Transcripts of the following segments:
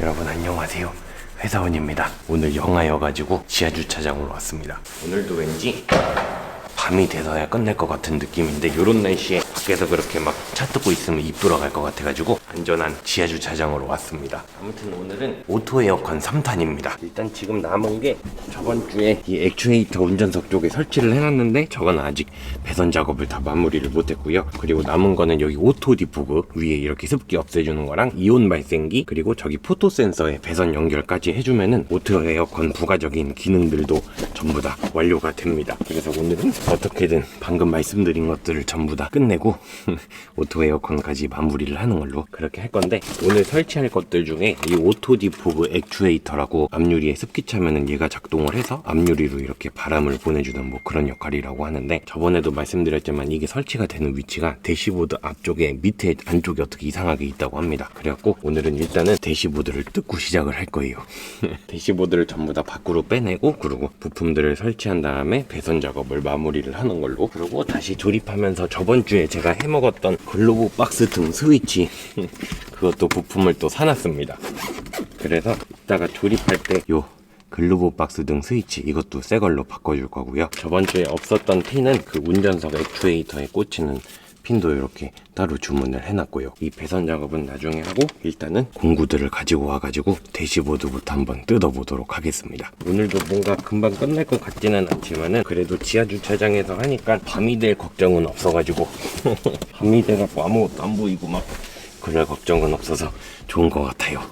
여러분 안녕하세요. 회사원입니다. 오늘 영하여 가지고 지하 주차장으로 왔습니다. 오늘도 왠지 밤이 돼서야 끝날 것 같은 느낌인데 이런 날씨에 밖에서 그렇게 막 차 뜨고 있으면 입 돌아갈 것 같아가지고 안전한 지하 주차장으로 왔습니다. 아무튼 오늘은 오토 에어컨 3탄입니다. 일단 지금 남은 게 저번 주에 이 액추에이터 운전석 쪽에 설치를 해놨는데 저건 아직 배선 작업을 다 마무리를 못했고요. 그리고 남은 거는 여기 오토 디포그 위에 이렇게 습기 없애주는 거랑 이온 발생기 그리고 저기 포토 센서에 배선 연결까지 해주면은 오토 에어컨 부가적인 기능들도 전부 다 완료가 됩니다. 그래서 오늘은 어떻게든 방금 말씀드린 것들을 전부 다 끝내고 오토 에어컨까지 마무리를 하는 걸로 그렇게 할 건데 오늘 설치할 것들 중에 이 오토 디포그 액추에이터라고 앞유리에 습기 차면은 얘가 작동을 해서 앞유리로 이렇게 바람을 보내주는 뭐 그런 역할이라고 하는데 저번에도 말씀드렸지만 이게 설치가 되는 위치가 대시보드 앞쪽에 밑에 안쪽에 어떻게 이상하게 있다고 합니다. 그래갖고 오늘은 일단은 대시보드를 뜯고 시작을 할 거예요. 대시보드를 전부 다 밖으로 빼내고 그리고 부품들을 설치한 다음에 배선 작업을 마무리를 하는 걸로 그리고 다시 조립하면서 저번 주에 제가 해먹었던 글로브 박스 등 스위치 그것도 부품을 또 사놨습니다. 그래서 이따가 조립할 때 요 글로브 박스 등 스위치 이것도 새 걸로 바꿔줄 거고요. 저번 주에 없었던 핀은 그 운전석 액추에이터에 꽂히는 핀도 이렇게 따로 주문을 해놨고요. 이 배선 작업은 나중에 하고 일단은 공구들을 가지고 와가지고 대시보드부터 한번 뜯어보도록 하겠습니다. 오늘도 뭔가 금방 끝날 것 같지는 않지만은 그래도 지하 주차장에서 하니까 밤이 될 걱정은 없어가지고 밤이 돼갖고 아무것도 안 보이고 막 그럴 걱정은 없어서 좋은 것 같아요.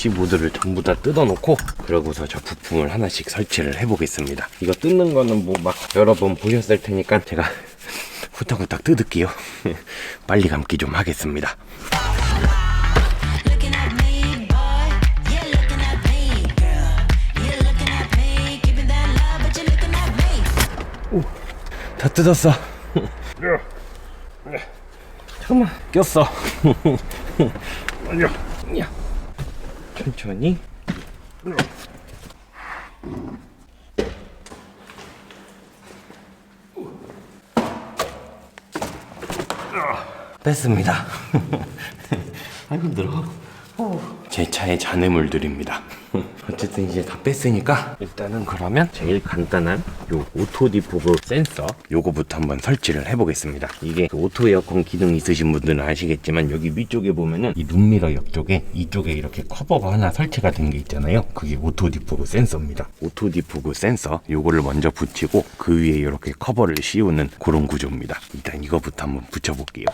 이 대시보드를 전부 다 뜯어놓고 그러고서 저 부품을 하나씩 설치를 해보겠습니다. 이거 뜯는 거는 뭐 막 여러 번 보셨을 테니까 제가 후딱후딱 뜯을게요. 빨리 감기 좀 하겠습니다. 다 뜯었어. 잠깐만 꼈어. 야. 천천히. 뺐습니다. 아이고 힘들어. 제 차에 잔해물들입니다. 어쨌든 이제 다 뺐으니까 일단은 그러면 제일 간단한 요 오토 디포브 센서 요거부터 한번 설치를 해보겠습니다. 이게 그 오토 에어컨 기능 있으신 분들은 아시겠지만 여기 위쪽에 보면은 이 룸미러 옆쪽에 이쪽에 이렇게 커버가 하나 설치가 된 게 있잖아요. 그게 오토 디포브 센서입니다. 오토 디포브 센서 요거를 먼저 붙이고 그 위에 이렇게 커버를 씌우는 그런 구조입니다. 일단 이거부터 한번 붙여볼게요.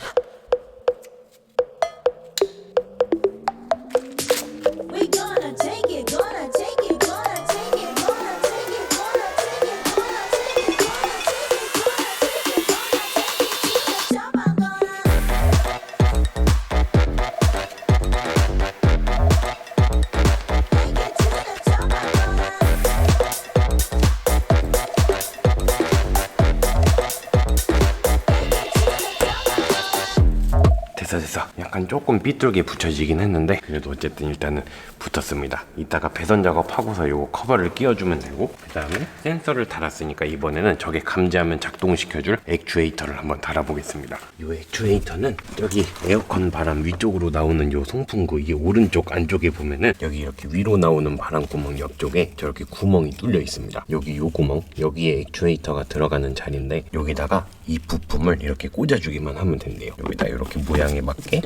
조금 삐뚤게 붙여지긴 했는데 그래도 어쨌든 일단은 붙었습니다. 이따가 배선 작업하고서 요거 커버를 끼워주면 되고 그 다음에 센서를 달았으니까 이번에는 저게 감지하면 작동시켜줄 액추에이터를 한번 달아보겠습니다. 요 액추에이터는 여기 에어컨 바람 위쪽으로 나오는 요 송풍구 이 오른쪽 안쪽에 보면은 여기 이렇게 위로 나오는 바람구멍 옆쪽에 저렇게 구멍이 뚫려 있습니다. 여기 요 구멍 여기에 액추에이터가 들어가는 자리인데 여기다가 이 부품을 이렇게 꽂아주기만 하면 된대요. 여기다 이렇게 모양에 맞게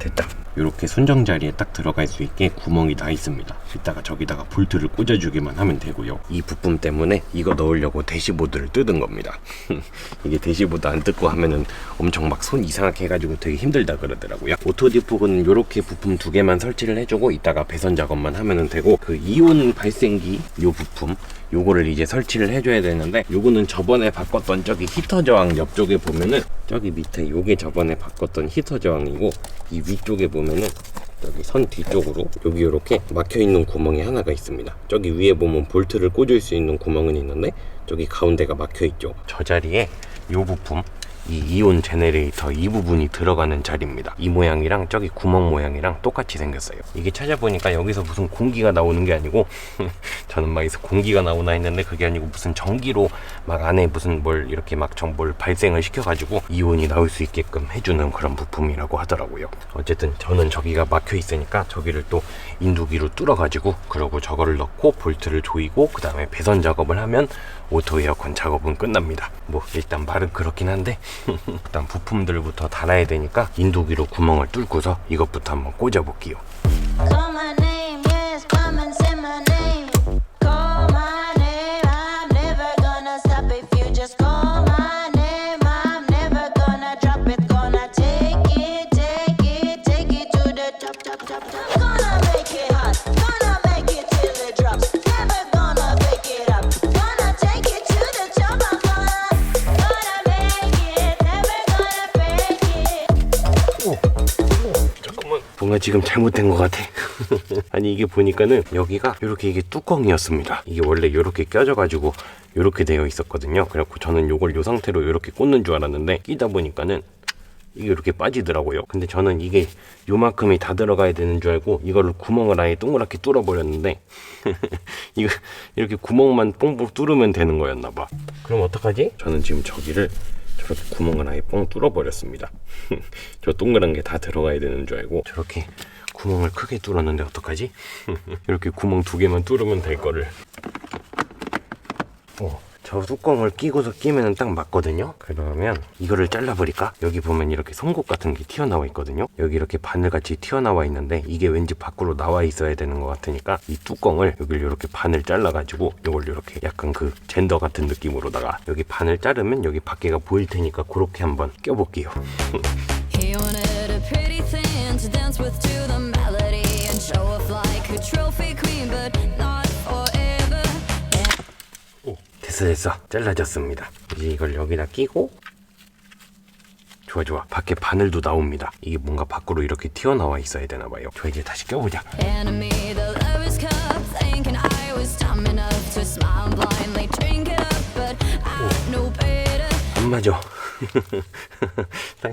됐다. 이렇게 순정 자리에 딱 들어갈 수 있게 구멍이 다 있습니다. 이따가 저기다가 볼트를 꽂아주기만 하면 되고요. 이 부품 때문에 이거 넣으려고 대시보드를 뜯은 겁니다. 이게 대시보드 안 뜯고 하면은 엄청 막 손 이상하게 해가지고 되게 힘들다 그러더라고요. 오토디프는 이렇게 부품 두 개만 설치를 해주고 이따가 배선 작업만 하면은 되고 그 이온 발생기 요 부품 요거를 이제 설치를 해줘야 되는데 요거는 저번에 바꿨던 저기 히터 저항 옆쪽에 보면은 저기 밑에 요게 저번에 바꿨던 히터 저항이고 이 위쪽에 보면은 여기 선 뒤쪽으로 여기 이렇게 막혀 있는 구멍이 하나가 있습니다. 저기 위에 보면 볼트를 꽂을 수 있는 구멍은 있는데 저기 가운데가 막혀 있죠. 저 자리에 요 부품 이 이온 제네레이터 이 부분이 들어가는 자리입니다. 이 모양이랑 저기 구멍 모양이랑 똑같이 생겼어요. 이게 찾아보니까 여기서 무슨 공기가 나오는 게 아니고 저는 막 여기서 공기가 나오나 했는데 그게 아니고 무슨 전기로 막 안에 무슨 뭘 이렇게 막 정뭘 발생을 시켜가지고 이온이 나올 수 있게끔 해주는 그런 부품이라고 하더라고요. 어쨌든 저는 저기가 막혀 있으니까 저기를 또 인두기로 뚫어가지고 그러고 저거를 넣고 볼트를 조이고 그 다음에 배선 작업을 하면 오토 에어컨 작업은 끝납니다. 뭐 일단 말은 그렇긴 한데 일단 부품들부터 달아야 되니까 인두기로 구멍을 뚫고서 이것부터 한번 꽂아볼게요. 지금 잘못된 것 같아. 아니 이게 보니까는 여기가 이렇게 이게 뚜껑이었습니다. 이게 원래 이렇게 껴져 가지고 이렇게 되어 있었거든요. 그래갖고 저는 요걸 요 상태로 이렇게 꽂는 줄 알았는데 끼다 보니까는 이게 이렇게 빠지더라고요. 근데 저는 이게 요만큼이 다 들어가야 되는 줄 알고 이거를 구멍을 아예 동그랗게 뚫어 버렸는데 이거 이렇게 구멍만 뽕뽕 뚫으면 되는 거였나 봐. 그럼 어떡하지? 저는 지금 저기를 저렇게 구멍을 아예 뻥 뚫어 버렸습니다. 저 동그란 게 다 들어가야 되는 줄 알고 저렇게 구멍을 크게 뚫었는데 어떡하지? 이렇게 구멍 두 개만 뚫으면 될 거를. 어, 저 뚜껑을 끼고서 끼면은 딱 맞거든요. 그러면 이거를 잘라버릴까? 여기 보면 이렇게 송곳 같은 게 튀어나와 있거든요. 여기 이렇게 바늘같이 튀어나와 있는데 이게 왠지 밖으로 나와 있어야 되는 것 같으니까 이 뚜껑을 여기를 이렇게 반을 잘라가지고 이걸 이렇게 약간 그 젠더 같은 느낌으로다가 여기 반을 자르면 여기 밖에가 보일 테니까 그렇게 한번 껴볼게요. Trophy queen, but not 됐어 잘라졌습니다 이제 이걸 여기다 끼고 좋아 좋아 밖에 바늘도 나옵니다 이게 뭔가 밖으로 이렇게 튀어나와 있어야 되나 봐요 좋아 이제 다시 껴보자. 안 맞아 사이-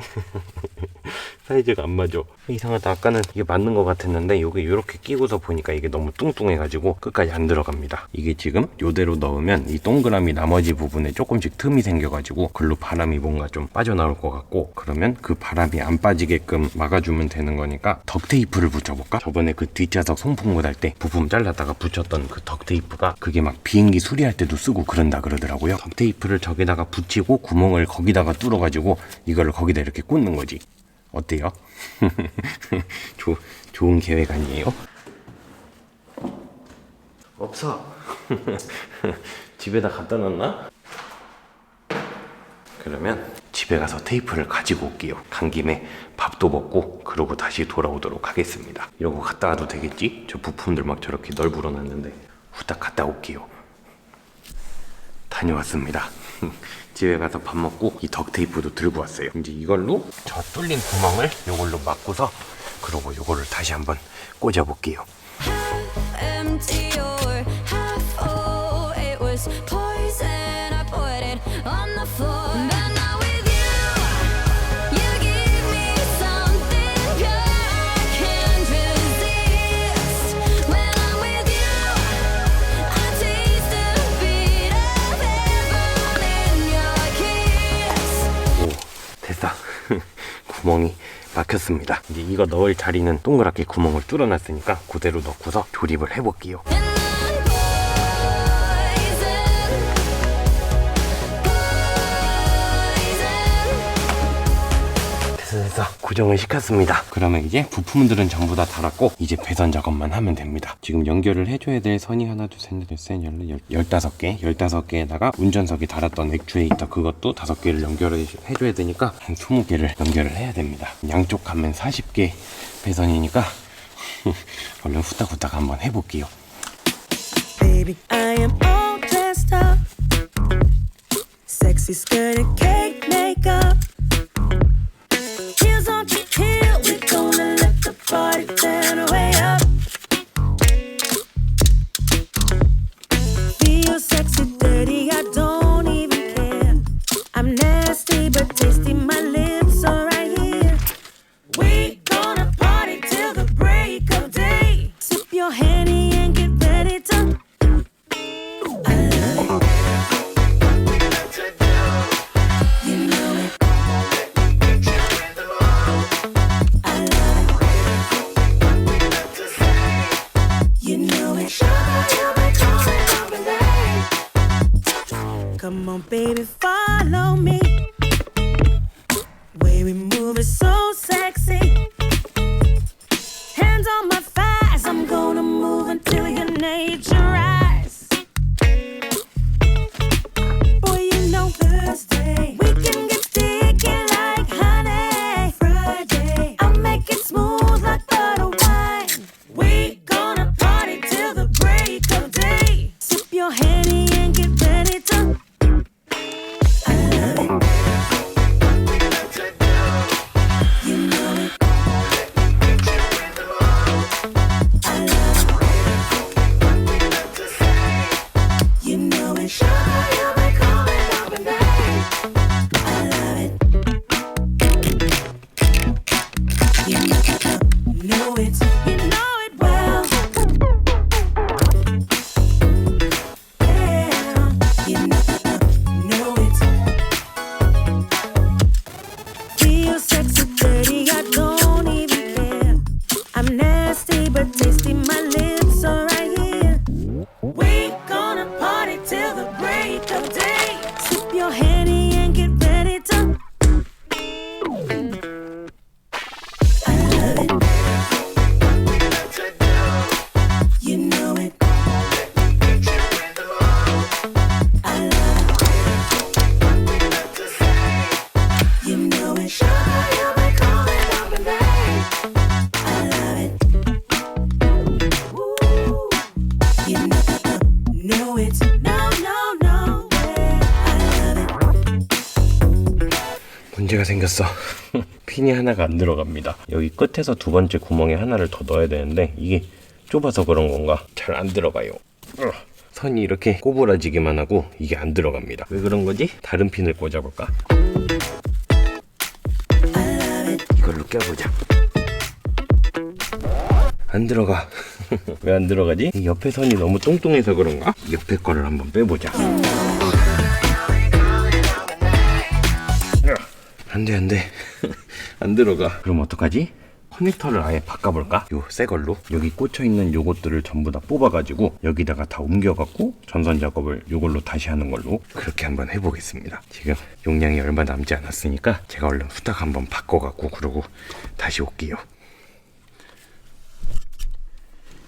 사이즈가 안 맞아. 이상하다. 아까는 이게 맞는 것 같았는데 여기 이렇게 끼고서 보니까 이게 너무 뚱뚱해가지고 끝까지 안 들어갑니다. 이게 지금 요대로 넣으면 이 동그라미 나머지 부분에 조금씩 틈이 생겨가지고 글로 바람이 뭔가 좀 빠져나올 것 같고 그러면 그 바람이 안 빠지게끔 막아주면 되는 거니까 덕테이프를 붙여볼까? 저번에 그 뒷좌석 송풍 못할 때 부품 잘라다가 붙였던 그 덕테이프가 그게 막 비행기 수리할 때도 쓰고 그런다 그러더라고요. 덕테이프를 저기다가 붙이고 구멍을 거기다가 뚫어가지고 이거를 거기다 이렇게 꽂는 거지 어때요? 조, 좋은 계획 아니에요? 없어. 집에다 갖다 놨나? 그러면 집에 가서 테이프를 가지고 올게요. 간 김에 밥도 먹고 그러고 다시 돌아오도록 하겠습니다. 이러고 갔다 와도 되겠지? 저 부품들 막 저렇게 널브러 놨는데 후딱 갔다 올게요. 다녀왔습니다. 집에 가서 밥 먹고 이 덕테이프도 들고 왔어요. 이제 이걸로 저 뚫린 구멍을 이걸로 막고서 그러고 이거를 다시 한번 꽂아 볼게요. 구멍이 막혔습니다. 이제 이거 넣을 자리는 동그랗게 구멍을 뚫어놨으니까 그대로 넣고서 조립을 해볼게요. 됐어. 고정을 시켰습니다. 그러면 이제 부품들은 전부 다 달았고 이제 배선 작업만 하면 됩니다. 지금 연결을 해줘야 될 선이 하나, 둘, 셋, 넷, 셋, 열네, 열, 열다섯 개, 열다섯 개에다가 운전석에 달았던 액추에이터 그것도 다섯 개를 연결을 해줘야 되니까 한 스무 개를 연결을 해야 됩니다. 양쪽 가면 40개 배선이니까 얼른 후딱후딱 한번 해볼게요. Baby, I am all dressed up. Sexy skirt and cake makeup. I'm never 문제가 생겼어. 핀이 하나가 안 들어갑니다. 여기 끝에서 두 번째 구멍에 하나를 더 넣어야 되는데 이게 좁아서 그런 건가 잘 안 들어가요. 어, 선이 이렇게 꼬부라지기만 하고 이게 안 들어갑니다. 왜 그런 거지? 다른 핀을 꽂아볼까? 이걸로 껴보자. 안 들어가. 왜 안 들어가지? 이 옆에 선이 너무 뚱뚱해서 그런가? 옆에 거를 한번 빼보자. 안돼 안돼. 안 들어가. 그럼 어떡하지? 커넥터를 아예 바꿔볼까? 요 새 걸로. 여기 꽂혀있는 요것들을 전부 다 뽑아가지고 여기다가 다 옮겨갖고 전선 작업을 요걸로 다시 하는 걸로. 그렇게 한번 해보겠습니다. 지금 용량이 얼마 남지 않았으니까 제가 얼른 후딱 한번 바꿔갖고 그러고 다시 올게요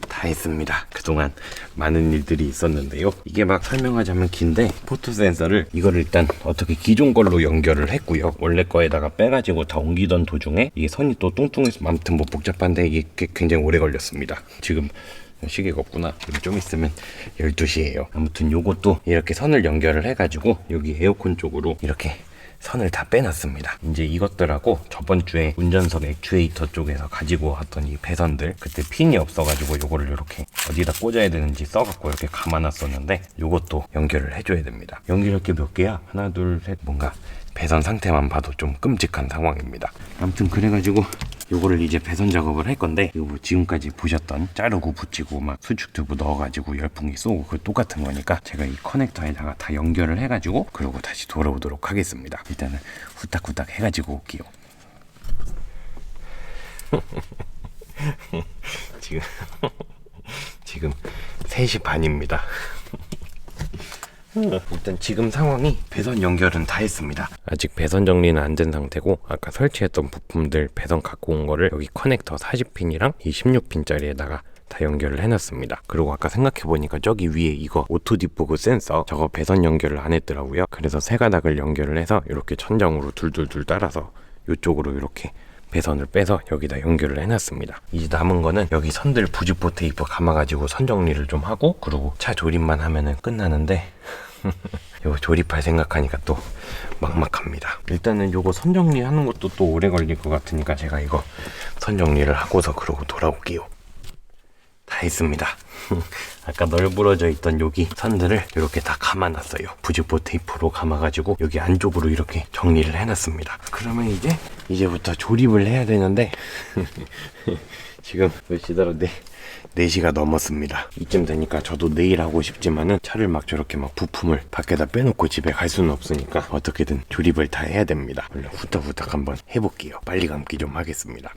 다 했습니다. 그동안 많은 일들이 있었는데요. 이게 막 설명하자면 긴데 포토 센서를 이거를 일단 어떻게 기존 걸로 연결을 했고요. 원래 거에다가 빼가지고 다 옮기던 도중에 이게 선이 또 뚱뚱해서 아무튼 뭐 복잡한데 이게 꽤- 굉장히 오래 걸렸습니다. 지금 시계가 없구나. 좀 있으면 12시예요. 아무튼 요것도 이렇게 선을 연결을 해가지고 여기 에어컨 쪽으로 이렇게 선을 다 빼놨습니다. 이제 이것들하고 저번 주에 운전석 액추에이터 쪽에서 가지고 왔던 이 배선들 그때 핀이 없어가지고 요거를 이렇게 어디다 꽂아야 되는지 써갖고 이렇게 감아놨었는데 요것도 연결을 해줘야 됩니다. 연결할 게 몇 개야? 하나 둘 셋 뭔가 배선 상태만 봐도 좀 끔찍한 상황입니다. 아무튼 그래가지고 요거를 이제 배선 작업을 할 건데 이거 뭐 지금까지 보셨던 자르고 붙이고 막 수축 튜브 넣어가지고 열풍이 쏘고 그 똑같은 거니까 제가 이 커넥터에다가 다 연결을 해가지고 그러고 다시 돌아오도록 하겠습니다. 일단은 후딱후딱 해가지고 올게요. 지금 지금 3시 반입니다. 일단 지금 상황이 배선 연결은 다 했습니다. 아직 배선 정리는 안 된 상태고 아까 설치했던 부품들 배선 갖고 온 거를 여기 커넥터 40핀이랑 이 16핀짜리에다가 다 연결을 해놨습니다. 그리고 아까 생각해보니까 저기 위에 이거 오토 디포그 센서 저거 배선 연결을 안 했더라고요. 그래서 세 가닥을 연결을 해서 이렇게 천장으로 둘둘둘 따라서 이쪽으로 이렇게 배선을 빼서 여기다 연결을 해놨습니다. 이제 남은 거는 여기 선들 부직포 테이프 감아가지고 선 정리를 좀 하고 그리고 차 조립만 하면은 끝나는데 요거 조립할 생각하니까 또 막막합니다. 일단은 요거 선 정리하는 것도 또 오래 걸릴 것 같으니까 제가 이거 선 정리를 하고서 그러고 돌아올게요. 다 했습니다. 아까 널브러져 있던 여기 선들을 이렇게 다 감아놨어요. 부직포 테이프로 감아가지고 여기 안쪽으로 이렇게 정리를 해놨습니다. 그러면 이제 이제부터 조립을 해야 되는데 지금 몇 시더라? 네, 4시가 넘었습니다. 이쯤 되니까 저도 내일 하고 싶지만은 차를 막 저렇게 막 부품을 밖에다 빼놓고 집에 갈 수는 없으니까 어떻게든 조립을 다 해야 됩니다. 얼른 후딱후딱 한번 해볼게요. 빨리 감기 좀 하겠습니다.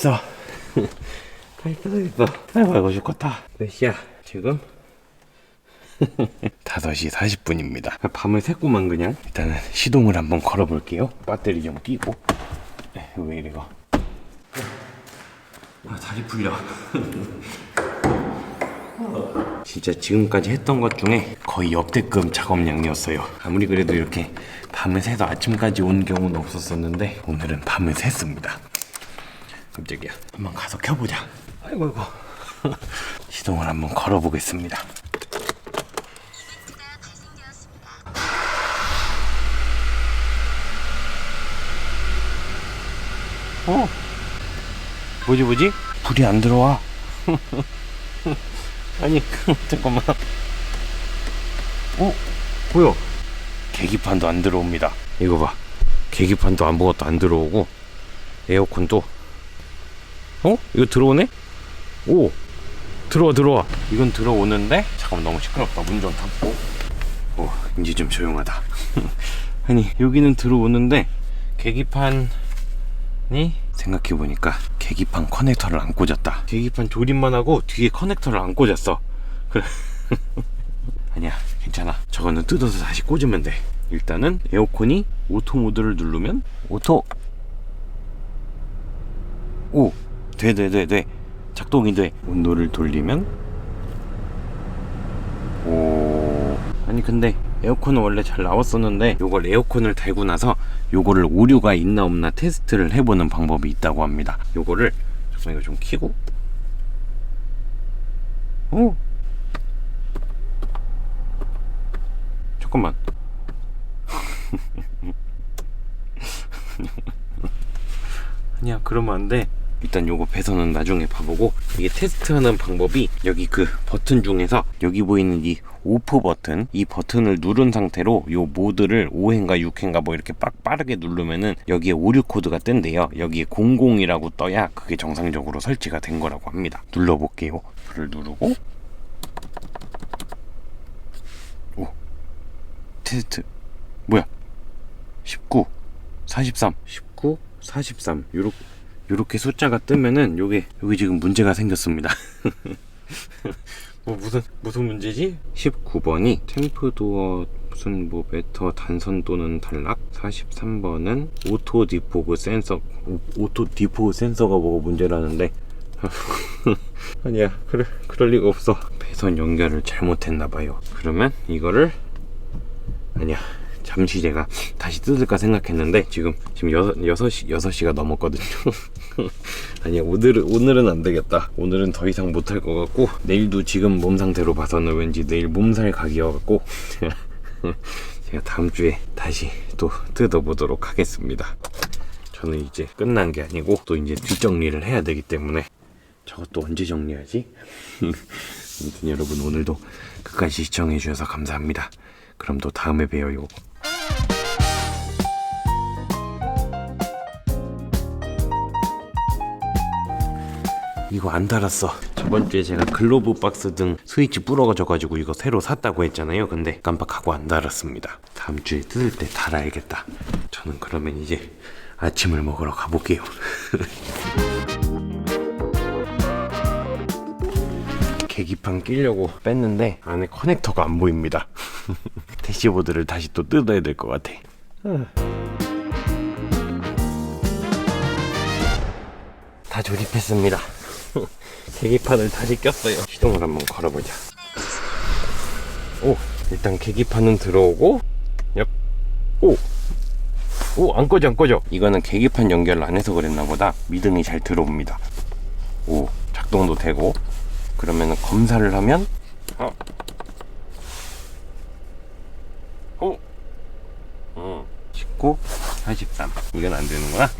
다 했어. 다 했어, 다 했어. 아이고, 아이고, 죽겠다. 몇 시야? 지금? 5시 40분입니다. 밤을 샜구만, 그냥. 일단은 시동을 한번 걸어볼게요. 배터리 좀 끼고. 에이, 왜 이래가? 아, 다리 풀려. 진짜 지금까지 했던 것 중에 거의 역대급 작업량이었어요. 아무리 그래도 이렇게 밤을 새서 아침까지 온 경우는 없었었는데 오늘은 밤을 샜습니다. 깜짝이야. 한번 가서 켜보자. 아이고 아이고. 시동을 한번 걸어보겠습니다. 어? 뭐지 뭐지? 불이 안 들어와. 아니 잠깐만. 어? 보여? 계기판도 안 들어옵니다. 이거 봐. 계기판도 아무것도 안 들어오고 에어컨도 어? 이거 들어오네? 오 들어와 들어와. 이건 들어오는데? 잠깐만 너무 시끄럽다. 문 좀 닫고. 오 이제 좀 조용하다. 아니 여기는 들어오는데 계기판이 생각해보니까 계기판 커넥터를 안 꽂았다. 계기판 조립만 하고 뒤에 커넥터를 안 꽂았어. 그래. 아니야 괜찮아. 저거는 뜯어서 다시 꽂으면 돼. 일단은 에어컨이 오토 모드를 누르면 오토. 오, 돼, 돼, 돼, 돼. 작동이 돼. 온도를 돌리면 오. 아니 근데 에어컨은 원래 잘 나왔었는데 요걸 에어컨을 달고 나서 요거를 오류가 있나 없나 테스트를 해보는 방법이 있다고 합니다. 요거를 잠깐 이거 좀 키고 오. 잠깐만. 아니야 그러면 안 돼. 일단 요거 배선은 나중에 봐보고 이게 테스트하는 방법이 여기 그 버튼 중에서 여기 보이는 이 오프 버튼 이 버튼을 누른 상태로 요 모드를 5회인가 6회인가 뭐 이렇게 빡 빠르게 누르면은 여기에 오류 코드가 뜬대요. 여기에 00이라고 떠야 그게 정상적으로 설치가 된 거라고 합니다. 눌러볼게요. 불을 누르고. 오. 테스트. 뭐야? 19 43 19 43 요렇게 요렇게 숫자가 뜨면은 요게 여기 지금 문제가 생겼습니다. 뭐 무슨 무슨 문제지? 19번이 템프도어 무슨 뭐 메터 단선 또는 단락? 43번은 오토 디포그 센서 오, 오토 디포그 센서가 뭐가 문제라는데? 아니야 그래 그럴 리가 없어. 배선 연결을 잘못했나 봐요. 그러면 이거를 아니야 잠시 제가 다시 뜯을까 생각했는데 지금 지금 여섯 여섯 시 여섯 시가 넘었거든요 아니야 오늘은 오늘은 안 되겠다 오늘은 더 이상 못 할 것 같고 내일도 지금 몸 상태로 봐서는 왠지 내일 몸살 각이어갖고 제가 다음 주에 다시 또 뜯어보도록 하겠습니다 저는 이제 끝난 게 아니고 또 이제 뒷정리를 해야 되기 때문에 저것도 언제 정리하지? 아무튼 여러분 오늘도 끝까지 시청해 주셔서 감사합니다. 그럼 또 다음에 봬요. 안 달았어. 저번 주에 제가 글로브 박스 등 스위치 부러져가지고 이거 새로 샀다고 했잖아요. 근데 깜빡하고 안 달았습니다. 다음 주에 뜯을 때 달아야겠다. 저는 그러면 이제 아침을 먹으러 가볼게요. 계기판 끼려고 뺐는데 안에 커넥터가 안 보입니다. 대시보드를 다시 또 뜯어야 될 것 같아. 다 조립했습니다. 계기판을 다시 꼈어요. 시동을 한번 걸어보자. 오, 일단 계기판은 들어오고, 약, 오, 오, 안 꺼져, 안 꺼져. 이거는 계기판 연결을 안 해서 그랬나 보다. 미등이 잘 들어옵니다. 오, 작동도 되고. 그러면 검사를 하면, 어, 오, 음, 19, 43. 이건 안 되는구나.